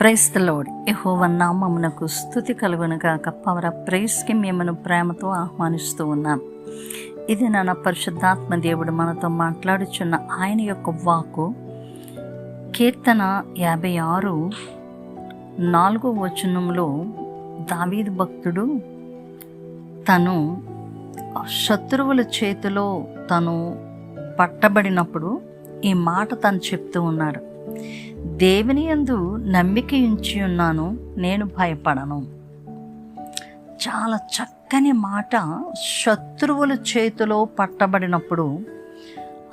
Price the load స్థుతి కలుగును కాక పవర ప్రైస్కి మిమ్మల్ని ప్రేమతో ఆహ్వానిస్తూ ఉన్నాం. ఇది నా పరిశుద్ధాత్మ దేవుడు మనతో మాట్లాడుచున్న ఆయన యొక్క వాకు కీర్తన యాభై ఆరు నాలుగో వచనంలో దావీదు భక్తుడు తను శత్రువుల చేతిలో తను పట్టబడినప్పుడు ఈ మాట తను చెప్తూ ఉన్నాడు. దేవుని యందు నమ్మిక ఉంచి ఉన్నాను నేను భయపడను. చాలా చక్కని మాట శత్రువుల చేతిలో పట్టబడినప్పుడు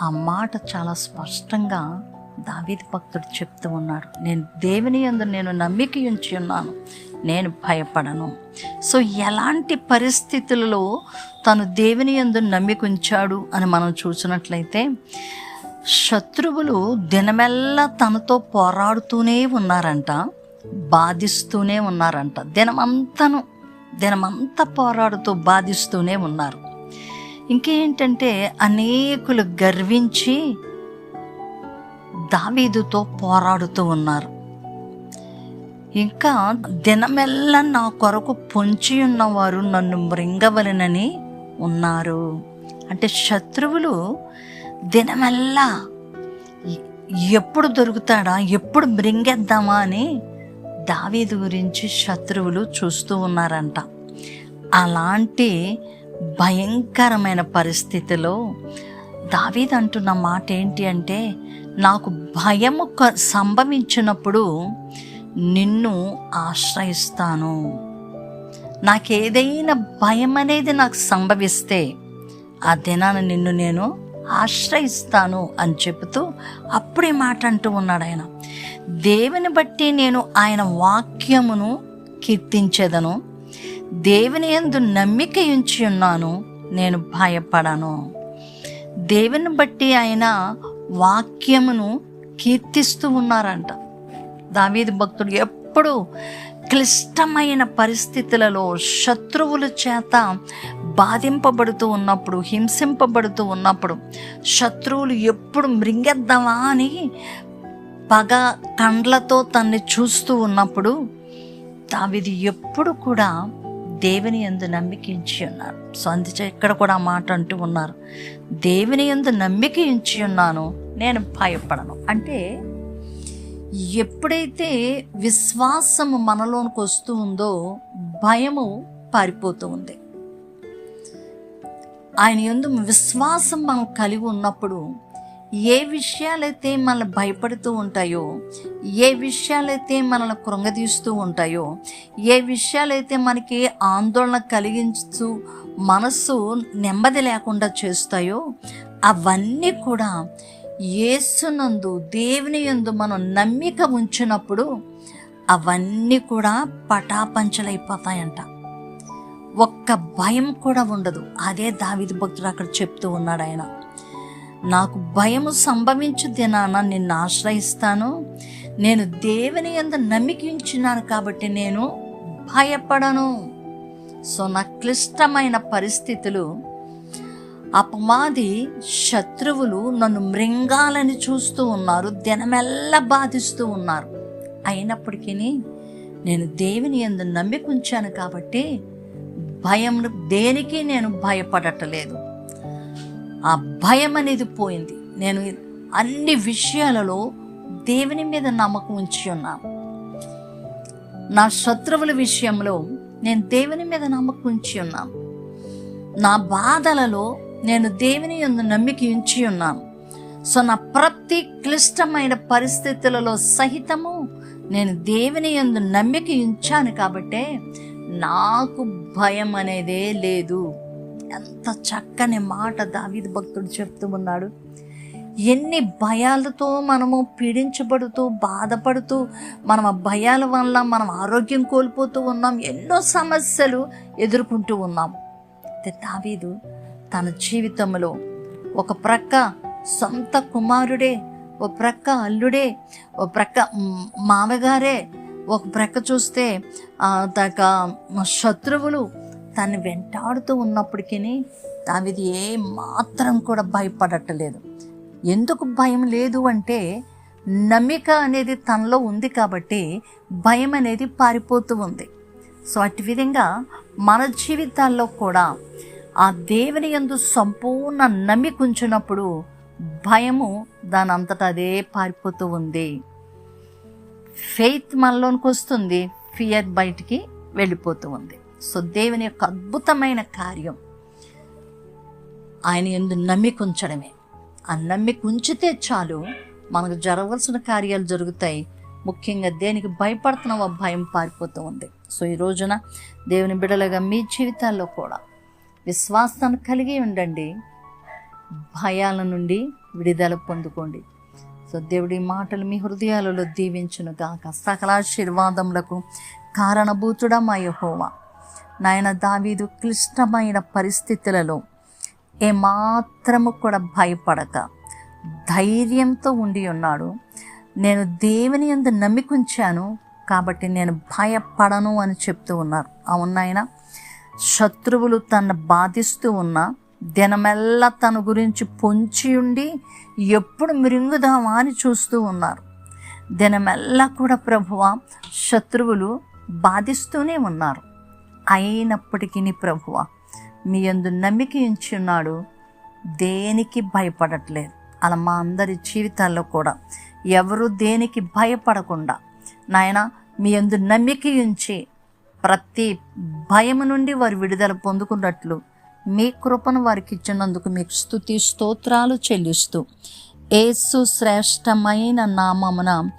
ఆ మాట చాలా స్పష్టంగా దావీది భక్తుడు చెప్తూ ఉన్నాడు. నేను దేవుని యందు నేను నమ్మిక ఉంచి ఉన్నాను నేను భయపడను. సో ఎలాంటి పరిస్థితులలో తను దేవుని యందు నమ్మిక ఉంచాడు అని మనం చూసినట్లయితే శత్రువులు దినమెల్లా తనతో పోరాడుతూనే ఉన్నారంట బాధిస్తూనే ఉన్నారంట. దినమంతను దినమంతా పోరాడుతూ బాధిస్తూనే ఉన్నారు. ఇంకేంటంటే అనేకులు గర్వించి దావీదుతో పోరాడుతూ ఉన్నారు. ఇంకా దినమెల్లా నా కొరకు పొంచి ఉన్నవారు నన్ను మృంగవలనని ఉన్నారు. అంటే శత్రువులు దినమల్లా ఎప్పుడు దొరుకుతాడా ఎప్పుడు మృంగేద్దామా అని దావీదు గురించి శత్రువులు చూస్తూ ఉన్నారంట. అలాంటి భయంకరమైన పరిస్థితిలో దావీద్ అంటున్న మాట ఏంటి అంటే నాకు భయము సంభవించినప్పుడు నిన్ను ఆశ్రయిస్తాను. నాకేదైనా భయం అనేది నాకు సంభవిస్తే ఆ దినాన నిన్ను నేను ఆశ్రయిస్తాను అని చెబుతూ అప్పుడే మాట అంటూ ఉన్నాడు ఆయన. దేవుని బట్టి నేను ఆయన వాక్యమును కీర్తించేదను. దేవుని ఎందు నమ్మిక ఉంచి ఉన్నాను. నేను భయపడను. దేవుని బట్టి ఆయన వాక్యమును కీర్తిస్తూ ఉన్నారంట. దావీది భక్తుడు ఎప్పుడు క్లిష్టమైన పరిస్థితులలో శత్రువుల చేత బాధింపబడుతూ ఉన్నప్పుడు హింసింపబడుతూ ఉన్నప్పుడు శత్రువులు ఎప్పుడు మృంగేద్దామా అని పగ కండ్లతో తన్ని చూస్తూ ఉన్నప్పుడు దావిది ఎప్పుడు కూడా దేవుని ఎందు నమ్మికించి ఉన్నారు. సో అందుచే ఇక్కడ కూడా మాట అంటూ ఉన్నారు. దేవుని ఎందు నమ్మికించి ఉన్నాను నేను భయపడను. అంటే ఎప్పుడైతే విశ్వాసము మనలోనికి వస్తూ ఉందో భయము పారిపోతూ ఉంది. ఆయన ఎందు విశ్వాసం మనం కలిగి ఉన్నప్పుడు ఏ విషయాలైతే మనల్ని భయపడుతూ ఉంటాయో ఏ విషయాలైతే మనల్ని కృంగదీస్తూ ఉంటాయో ఏ విషయాలైతే మనకి ఆందోళన కలిగించు మనస్సు నెమ్మది లేకుండా చేస్తాయో అవన్నీ కూడా యేసునందు దేవుని యందు మనం నమ్మిక ఉంచినప్పుడు అవన్నీ కూడా పటాపంచలైపోతాయంట. ఒక్క భయం కూడా ఉండదు. అదే దావిది భక్తుడు అక్కడ చెప్తూ ఉన్నాడు ఆయన. నాకు భయము సంభవించు దినాన నిన్ను ఆశ్రయిస్తాను. నేను దేవుని ఎంత నమ్మికించున్నాను కాబట్టి నేను భయపడను. సో నా క్లిష్టమైన పరిస్థితులు అపమాది శత్రువులు నన్ను మృంగాలని చూస్తూ ఉన్నారు. దినమెల్లా బాధిస్తూ ఉన్నారు. అయినప్పటికీ నేను దేవుని ఎందు నమ్మికుంచాను కాబట్టి భయం దేనికి నేను భయపడటలేదు. ఆ భయం అనేది పోయింది. నేను అన్ని విషయాలలో దేవుని మీద నమ్మకం ఉంచి ఉన్నాను. నా శత్రువుల విషయంలో నేను దేవుని మీద నమ్మకం ఉంచి ఉన్నాను. నా బాధలలో నేను దేవుని యందు నమ్మిక ఉంచి ఉన్నాను. సో నా ప్రతి క్లిష్టమైన పరిస్థితులలో సహితము నేను దేవుని యందు నమ్మిక ఉంచాను కాబట్టే నాకు భయం అనేదే లేదు. ఎంత చక్కని మాట దావిద భక్తుడు చెప్తూ ఉన్నాడు. ఎన్ని భయాలతో మనము పీడించబడుతూ బాధపడుతూ మనం ఆ భయాల వల్ల మనం ఆరోగ్యం కోల్పోతూ ఉన్నాం ఎన్నో సమస్యలు ఎదుర్కొంటూ ఉన్నాం. అయితే దావీదు తన జీవితంలో ఒక ప్రక్క సొంత కుమారుడే ఒక ప్రక్క అల్లుడే ఒక ప్రక్క మామగారే ఒక ప్రక్క చూస్తే తగ్గ శత్రువులు తను వెంటాడుతూ ఉన్నప్పటికీ దావిది ఏ మాత్రం కూడా భయపడట్లేదు. ఎందుకు భయం లేదు అంటే నమ్మిక అనేది తనలో ఉంది కాబట్టి భయం అనేది పారిపోతూ ఉంది. సో అటు విధంగా మన జీవితాల్లో కూడా ఆ దేవుని యందు సంపూర్ణ నమ్మిక ఉంచినప్పుడు భయము దానంతటా అదే పారిపోతూ ఉంది. ఫెయిత్ మనలోనికి వస్తుంది. ఫియర్ బయటికి వెళ్ళిపోతూ ఉంది. సో దేవుని యొక్క అద్భుతమైన కార్యం ఆయన ఎందు నమ్మిక ఉంచడమే. ఆ నమ్మిక ఉంచితే చాలు మనకు జరగవలసిన కార్యాలు జరుగుతాయి. ముఖ్యంగా దేనికి భయపడుతున్నావు ఆ భయం పారిపోతూ ఉంది. సో ఈ రోజున దేవుని బిడలుగా మీ జీవితాల్లో కూడా విశ్వాసాన్ని కలిగి ఉండండి. భయాల నుండి విడుదల పొందుకోండి. సో దేవుడి మాటలు మీ హృదయాలలో దీవించును గాక. సకలాశీర్వాదములకు కారణభూతుడా మా యెహోవా. నాయన దావీదు క్లిష్టమైన పరిస్థితులలో ఏమాత్రము కూడా భయపడక ధైర్యంతో ఉండి ఉన్నాడు. నేను దేవుని ఎందు నమ్మికుంచాను కాబట్టి నేను భయపడను అని చెప్తూ ఉన్నారు. అవునాయన శత్రువులు తన బాధిస్తూ ఉన్నా దినమెల్లా తన గురించి పొంచి ఉండి ఎప్పుడు మృంగుదామా అని చూస్తూ ఉన్నారు. దినమెల్లా కూడా ప్రభువ శత్రువులు బాధిస్తూనే ఉన్నారు. అయినప్పటికీ ప్రభువ మీ యందు నమ్మిక ఉంచి ఉన్నాడు. దేనికి భయపడట్లేదు? అలా మా అందరి జీవితాల్లో కూడా ఎవరు దేనికి భయపడకుండా నాయన మీ యందు నమ్మిక ఉంచి ప్రతి భయము నుండి వారు విడుదల పొందుకున్నట్లు మీ కృపను వారికి ఇచ్చినందుకు మీకు స్తుతి స్తోత్రాలు చెల్లిస్తూ ఏసు శ్రేష్టమైన నామమున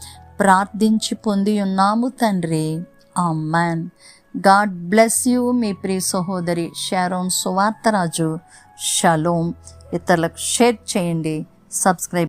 ప్రార్థించి పొంది ఉన్నాము తండ్రి. మ్యాన్ గాడ్ బ్లెస్ యూ మీ ప్రియ సహోదరి షారోన్ సువార్తరాజు. షలోమ్ ఇతరులకు షేర్ చేయండి. సబ్స్క్రైబ్